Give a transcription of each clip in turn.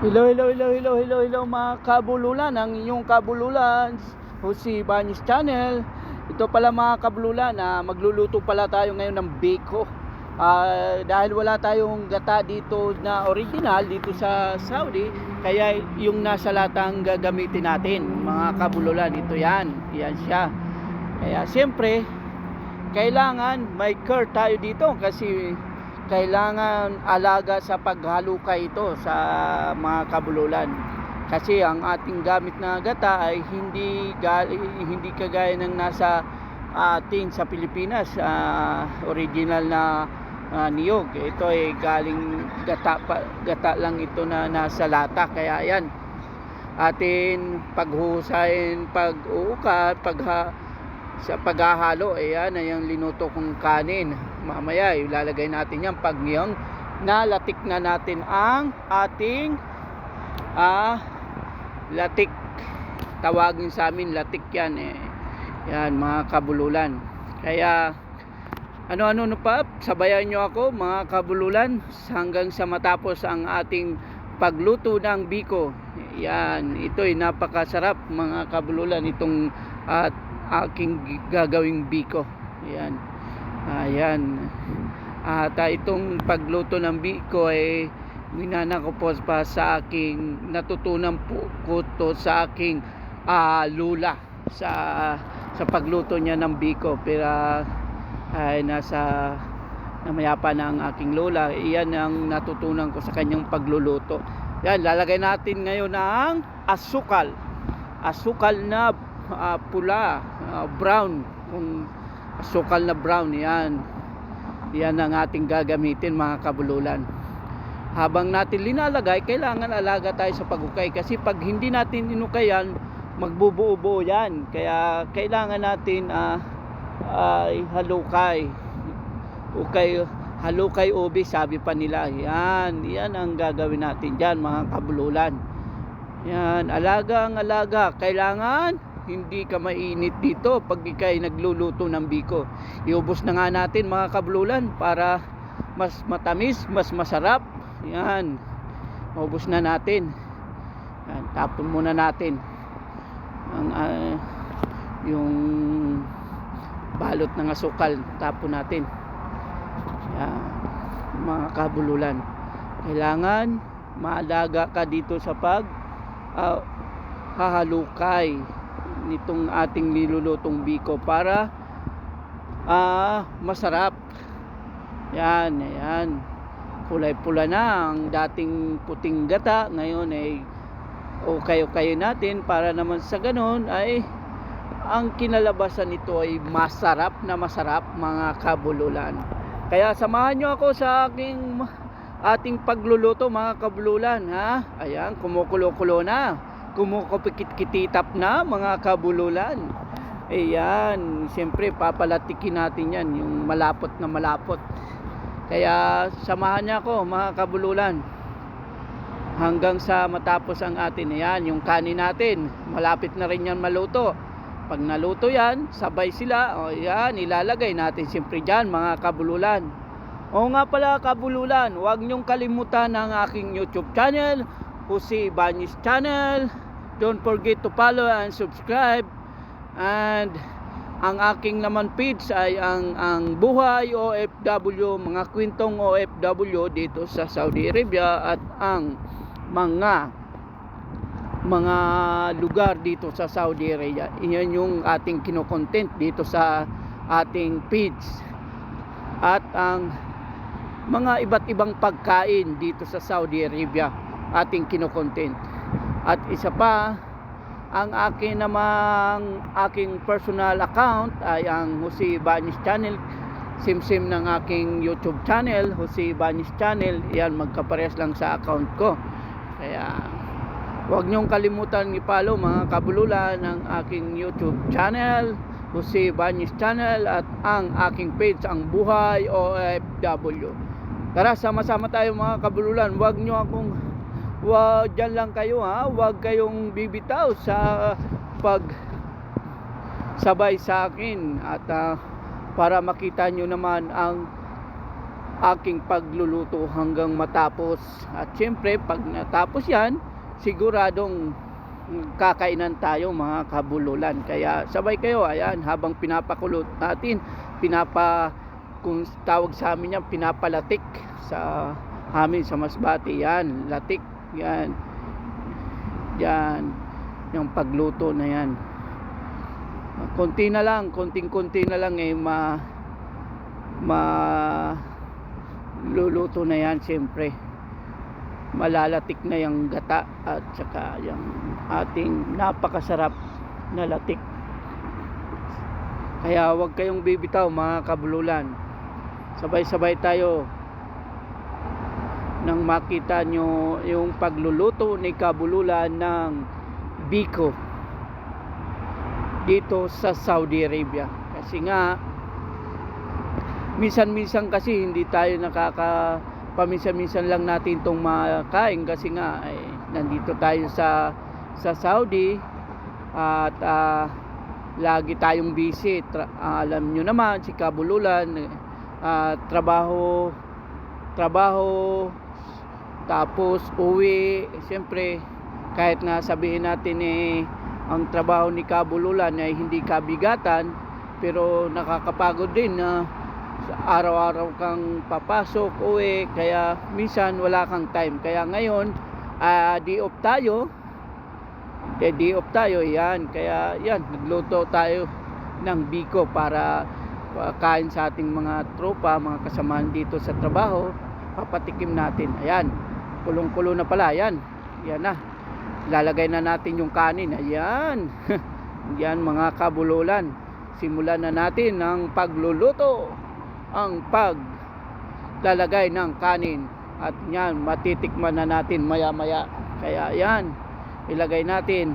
Hello, hello, hello, hello, hello, hello mga kabululan. Ang inyong kabululan, Jose Banis Channel. Ito pala mga kabululan, na magluluto pala tayo ngayon ng biko. Ah, dahil wala tayong gata dito na original dito sa Saudi, kaya yung nasa latang gagamitin natin mga kabululan. Ito yan, yan siya. Kaya siyempre, kailangan may care tayo dito kasi kailangan alaga sa paghalukay ito sa mga kabululan. Kasi ang ating gamit na gata ay hindi hindi kagaya ng nasa atin sa Pilipinas ah, original na ah, niyog. Ito ay galing gata, pa, gata lang ito na nasa lata. Kaya yan atin paghusayin pag-uukat pagha sa paghahalo ayan ay ang linuto kong kanin mamaya ilalagay natin yan pag yung nalatik na natin ang ating ah, latik. Tawagin sa amin latik yan eh. Yan mga kabululan. Kaya ano-ano na pa sabayan nyo ako mga kabululan hanggang sa matapos ang ating pagluto ng biko. Yan ito'y napakasarap mga kabululan itong at aking gagawing biko. Yan ayan. At ah, itong pagluto ng biko ay minana ko po pa sa aking natutunan po ko to sa aking ah, lula sa sa pagluto niya ng biko. Pero ay nasa namayapa na ang aking lola iyan ang natutunan ko sa kanyang pagluluto. Yan lalagay natin ngayon ang asukal. Asukal na ah, pula ah, brown. Kung asukal na brown yan. Yan ang ating gagamitin mga kabululan. Habang natin linalagay kailangan alaga tayo sa pagukay. Kasi pag hindi natin inukayan magbubuo-buo yan. Kaya kailangan natin ah, ay halukay. Ukay halukay ubi sabi pa nila. Yan yan ang gagawin natin dyan mga kabululan. Yan alaga ang alaga. Kailangan hindi ka mainit dito pag ikay nagluluto ng biko. Iubos na nga natin mga kabululan para mas matamis mas masarap. Yan. Ubos na natin. Yan, tapon muna natin. Ang ah, yung balot ng asukal tapon natin. Yan, mga kabululan. Kailangan maalaga ka dito sa pag ah, hahalukay nitong ating nilulutong biko para ah, masarap. Yan yan kulay pula na ang dating puting gata. Ngayon ay o kayo kayo natin para naman sa ganun ay ang kinalabasan nito ay masarap na masarap mga kabululan. Kaya samahan nyo ako sa aking ating pagluluto mga kabululan ha? Ayan kumukulo-kulo na kumukupikit-kititap na mga kabululan. Ayan siyempre papalatikin natin yan yung malapot na malapot. Kaya samahan niya ako mga kabululan. Hanggang sa matapos ang atin ayan yung kanin natin. Malapit na rin yan maluto. Pag naluto yan sabay sila. O yan ilalagay natin siyempre dyan mga kabululan. O nga pala kabululan huwag nyong kalimutan ang aking youtube channel Jose Banis channel don't forget to follow and subscribe and ang aking naman page ay ang ang buhay OFW mga kwentong OFW dito sa Saudi Arabia at ang mga mga lugar dito sa Saudi Arabia. Iyan yung ating kinokontent dito sa ating page. At ang mga iba't ibang pagkain dito sa Saudi Arabia ating kinokontent. At isa pa, ang akin namang aking personal account ay ang Jose Banis Channel. Simsim ng aking YouTube channel Jose Banis Channel. Yan magkapares lang sa account ko. Kaya huwag niyong kalimutan i-follow mga kabululan ng aking YouTube channel Jose Banis Channel at ang aking page ang Buhay OFW tara sama-sama tayo mga kabululan. Huwag niyo akong wag dyan lang kayo ha wag kayong bibitaw sa pag sabay sa akin at ah, para makita nyo naman ang aking pagluluto hanggang matapos. At syempre, pag natapos yan, siguradong kakainan tayo mga kabululan. Kaya sabay kayo, ayan, habang pinapakulot natin, pinapa, kung tawag sa amin yan, pinapalatik sa amin sa Masbati. Yan, latik, yan. Yan, yung pagluto na yan. Konti na lang, konting-konti na lang eh, ma, ma, luluto na yan siyempre. Malalatik na yung gata at saka yung ating napakasarap na latik. Kaya huwag kayong bibitaw mga kabululan. Sabay-sabay tayo nang makita nyo yung pagluluto ni kabululan ng Biko dito sa Saudi Arabia. Kasi nga minsan-minsan kasi hindi tayo nakaka paminsan-minsan lang natin itong makain kasi nga eh, nandito tayo sa sa Saudi at ah, lagi tayong busy. Tra- ah, alam nyo naman si Kabululan eh, ah, trabaho trabaho tapos uwi siyempre kahit nga sabihin natin eh ang trabaho ni Kabululan ay hindi kabigatan pero nakakapagod din na araw-araw kang papasok, uwi, kaya minsan wala kang time. Kaya ngayon, ah, di off tayo. Eh, di off tayo, yan. Kaya yan, nagluto tayo ng biko para pa- kain sa ating mga tropa, mga kasamahan dito sa trabaho. Papatikim natin. Ayan, kulong-kulo na pala, yan. Yan na. Lalagay na natin yung kanin. Ayan. yan mga kabululan. Simulan na natin ang pagluluto ang paglalagay ng kanin at yan matitikman na natin maya maya kaya yan ilagay natin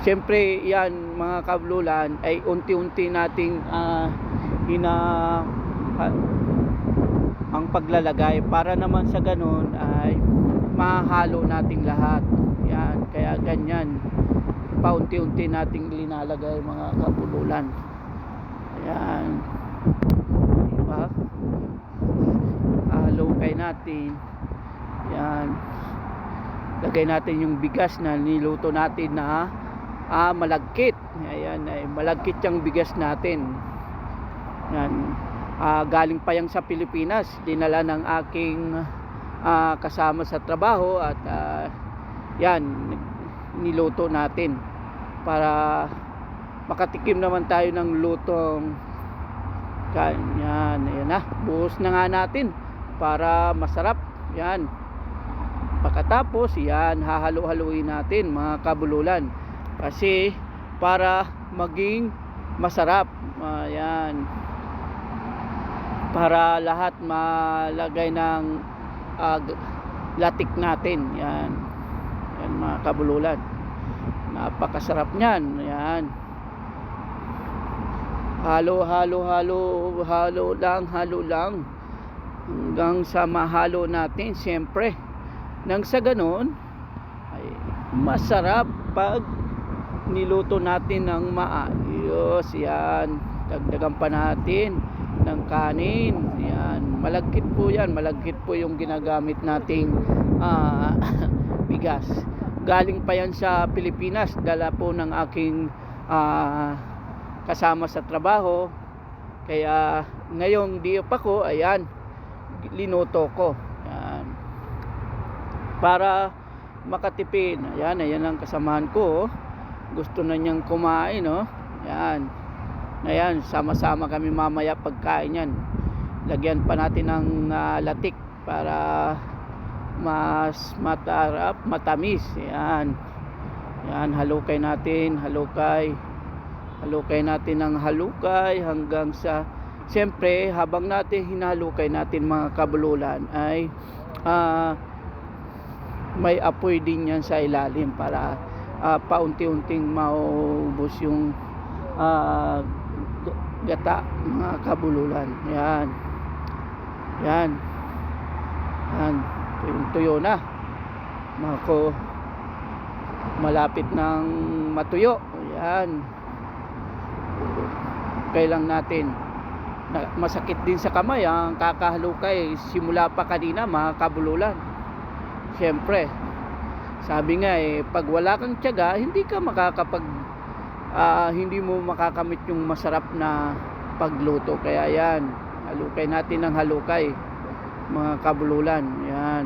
siyempre yan mga kablulan ay unti-unti nating ah, hina ah, ang paglalagay para naman sa ganun ay mahalo nating lahat yan kaya ganyan paunti-unti nating linalagay mga kabululan Ayan. Diba? Halukay natin. Ayan. Lagay natin yung bigas na niluto natin na ah, malagkit. Ayan, ay malagkit yung bigas natin. Ayan. Ah, galing pa yang sa Pilipinas. Dinala ng aking ah, kasama sa trabaho at ah, yan, niluto natin para makatikim naman tayo ng lutong ganyan ayan na. Buhos na nga natin para masarap. Yan. Pagkatapos yan hahalo-haluin natin mga kabululan. Kasi para maging masarap. Ayan para lahat malagay ng g- latik natin. Yan. Yan mga kabululan. Napakasarap niyan. Yan. Halo halo halo halo lang halo lang. Hanggang sa mahalo natin siyempre. Nang sa ganon ay masarap pag niluto natin ng maayos. Yan. Dagdagan pa natin ng kanin. Yan. Malagkit po yan. Malagkit po yung ginagamit nating ah, bigas. Galing pa yan sa Pilipinas. Dala po ng aking ah, kasama sa trabaho. Kaya ngayong di pa ko ayan linuto ko. Yan. Para makatipid. Ayan ayan ang kasamahan ko oh. gusto na niyang kumain oh. yan ayan sama-sama kami mamaya pagkain yan. Lagyan pa natin ng ah, latik para mas matarap matamis. Yan yan halukay natin halukay. Halukay natin ng halukay hanggang sa siyempre habang natin hinalukay natin mga kabululan ay ah, may apoy din yan sa ilalim para ah, paunti-unting maubos yung g- gata mga kabululan. Yan. Yan. Yan. Tuyong tuyo na. Mga ko malapit ng matuyo. Yan. Kailang natin. Na, masakit din sa kamay ang kakahalukay simula pa kanina mga kabululan. Syempre sabi nga eh pag wala kang tiyaga hindi ka makakapag ah, hindi mo makakamit yung masarap na pagluto. Kaya yan halukay natin ng halukay mga kabululan. Yan.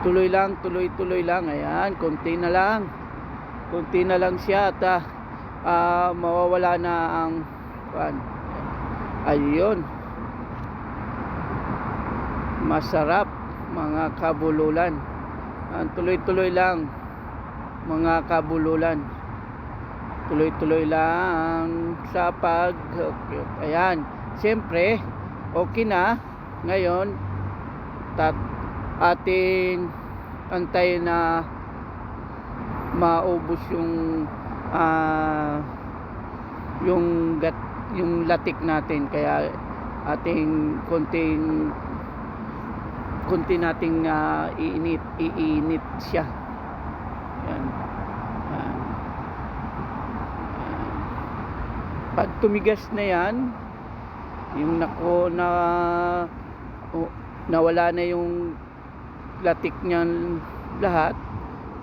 Tuloy lang tuloy tuloy lang. Ayan konti na lang. Konti na lang siya at ah, mawawala na ang kuan ayun. Masarap mga kabululan. Ang tuloy tuloy lang mga kabululan tuloy tuloy lang sa pag ayan siyempre okay na. Ngayon tat ating antay na maubos yung ah, yung gat yung latik natin. Kaya ating konting konti nating ah, iinit iinit siya yan yan Yan. Pag tumigas na yan yung nako na o, nawala na yung latik niyan lahat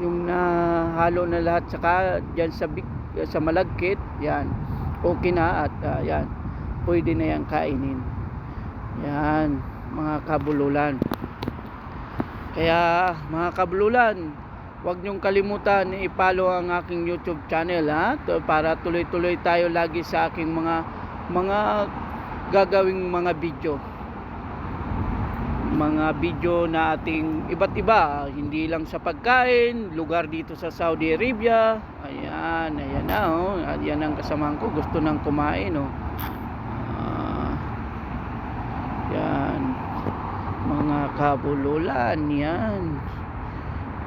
yung nahalo na lahat saka dyan sa big, sa malagkit yan okay na at ah, yan pwede na yan kainin. Yan mga kabululan. Kaya mga kabululan huwag niyong kalimutan i-follow ang aking youtube channel ha? Para tuloy-tuloy tayo lagi sa aking mga mga gagawing mga video. Mga video na ating iba't iba. Hindi lang sa pagkain lugar dito sa Saudi Arabia. Ayan ayan na oh. Ayan ang kasamahan ko. Gusto nang kumain oh. Ah, yan. Mga kabululan yan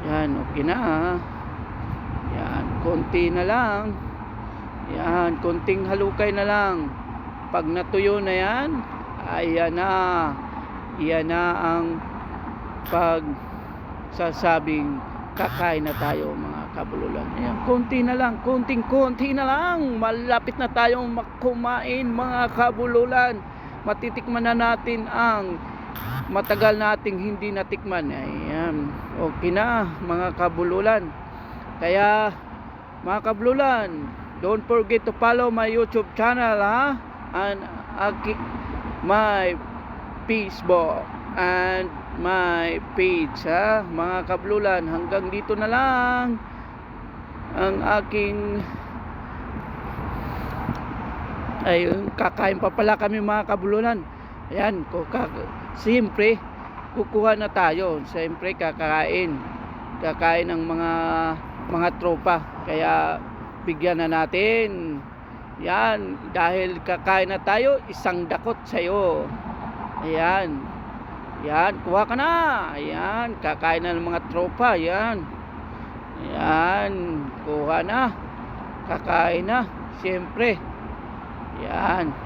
yan okay na ha? Yan konti na lang. Yan konting halukay na lang. Pag natuyo na yan ayan na. Yan na ang pag sasabing kakain na tayo mga kabululan. Ayan konti na lang konting konti na lang. Malapit na tayong kumain mga kabululan. Matitikman na natin ang matagal nating hindi natikman. Ayan okay na mga kabululan. Kaya mga kabululan don't forget to follow my youtube channel ha? And aki, my facebook and my page ha? Mga kabululan hanggang dito na lang ang aking ayun kakain pa pala kami mga kabulunan ayan ko siyempre kukuha na tayo. Siyempre kakain. Kakain ng mga mga tropa. Kaya bigyan na natin. Yan. Dahil kakain na tayo isang dakot sa'yo. Ayan. Yan. Kuha ka na. Ayan. Kakain na ng mga tropa. Yan yan kuha na. Kakain na. Siyempre. Yan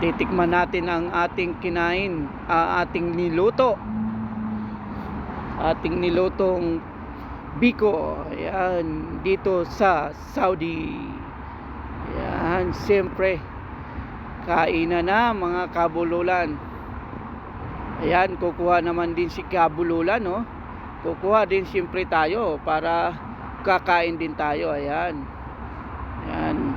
titikman natin ang ating kinain ah, ating niluto. Ating nilutong biko ayan dito sa Saudi. Ayan siyempre kainan na mga kabululan. Ayan kukuha naman din si kabululan no kukuha din siyempre tayo para kakain din tayo ayan. Ayan.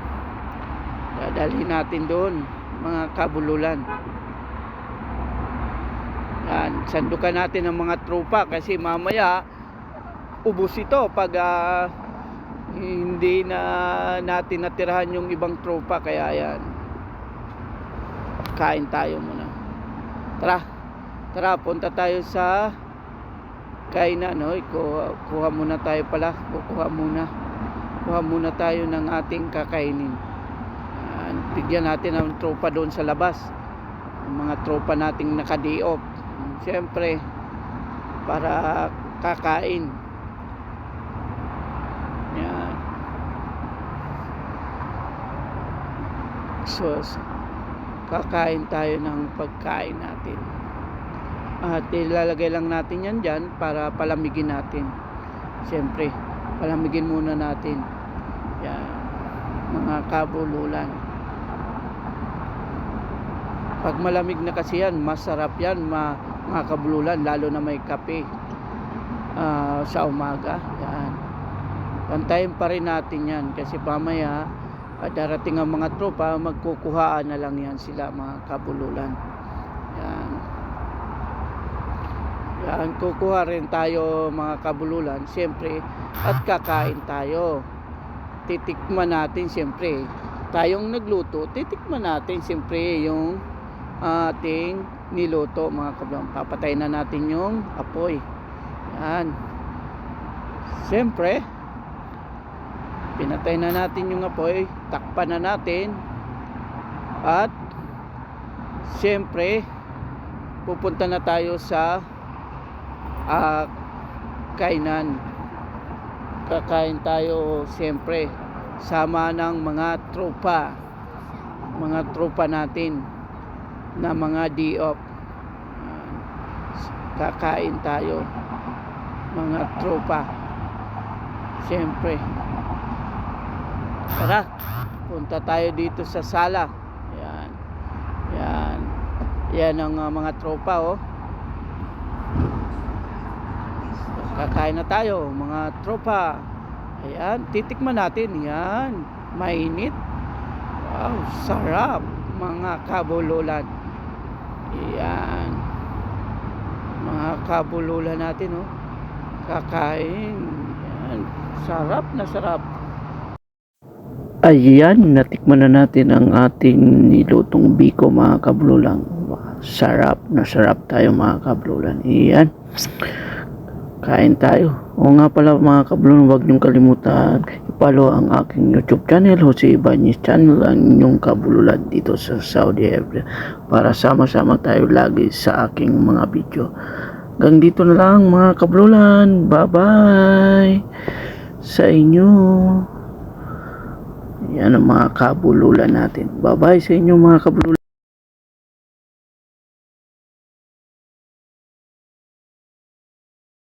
Dadalhin natin doon mga kabululan. Yan sandukan natin ang mga tropa kasi mamaya ubos ito pag ah, hindi na natin natirahan yung ibang tropa kaya yan. Kain tayo muna. Tara tara punta tayo sa kainan no? kuha, kuha muna tayo pala. Kuha muna. Kuha muna tayo ng ating kakainin bigyan natin ang tropa doon sa labas. Ang mga tropa nating naka-day off siyempre para kakain. Yan. So kakain tayo ng pagkain natin. At ilalagay lang natin yan dyan para palamigin natin. Siyempre palamigin muna natin. Yan. Mga kabululan. Pag malamig na kasi yan, masarap yan ma, mga kabululan, lalo na may kape ah, sa umaga. Yan. Pantayin pa rin natin yan kasi pamaya ah, darating ang mga tropa, magkukuhaan na lang yan sila mga kabululan. Yan. Yan, kukuha rin tayo mga kabululan, siyempre, at kakain tayo. Titikman natin siyempre, tayong nagluto, titikman natin siyempre yung ating niluto mga kabululan. Papatay na natin yung apoy. Yan. Siyempre, pinatay na natin yung apoy, takpan na natin, at siyempre, pupunta na tayo sa ah, kainan. Kakain tayo siyempre sama ng mga tropa. Mga tropa natin na mga diop. Kakain tayo mga tropa. Siyempre. Tara, punta tayo dito sa sala. Yan. Yan. Yan ang ah, mga tropa oh. Kakain na tayo, mga tropa. Ayan, titikman natin. Yan, mainit. Wow, sarap, mga kabululan. Ayan. Mga kabululan natin, oh. Kakain. Yan, sarap na sarap. Ayan, natikman na natin ang ating nilutong biko mga kabululan. Wow, sarap na sarap tayo mga kabululan. Ayan. Kain tayo. O nga pala mga kablon, huwag niyong kalimutan i-follow ang aking YouTube channel, Jose Ibanez channel, ang inyong kabululan dito sa Saudi Arabia para sama-sama tayo lagi sa aking mga video. Hanggang dito na lang mga kabululan. Bye-bye sa inyo. Yan ang mga kabululan natin. Bye-bye sa inyo mga kabululan.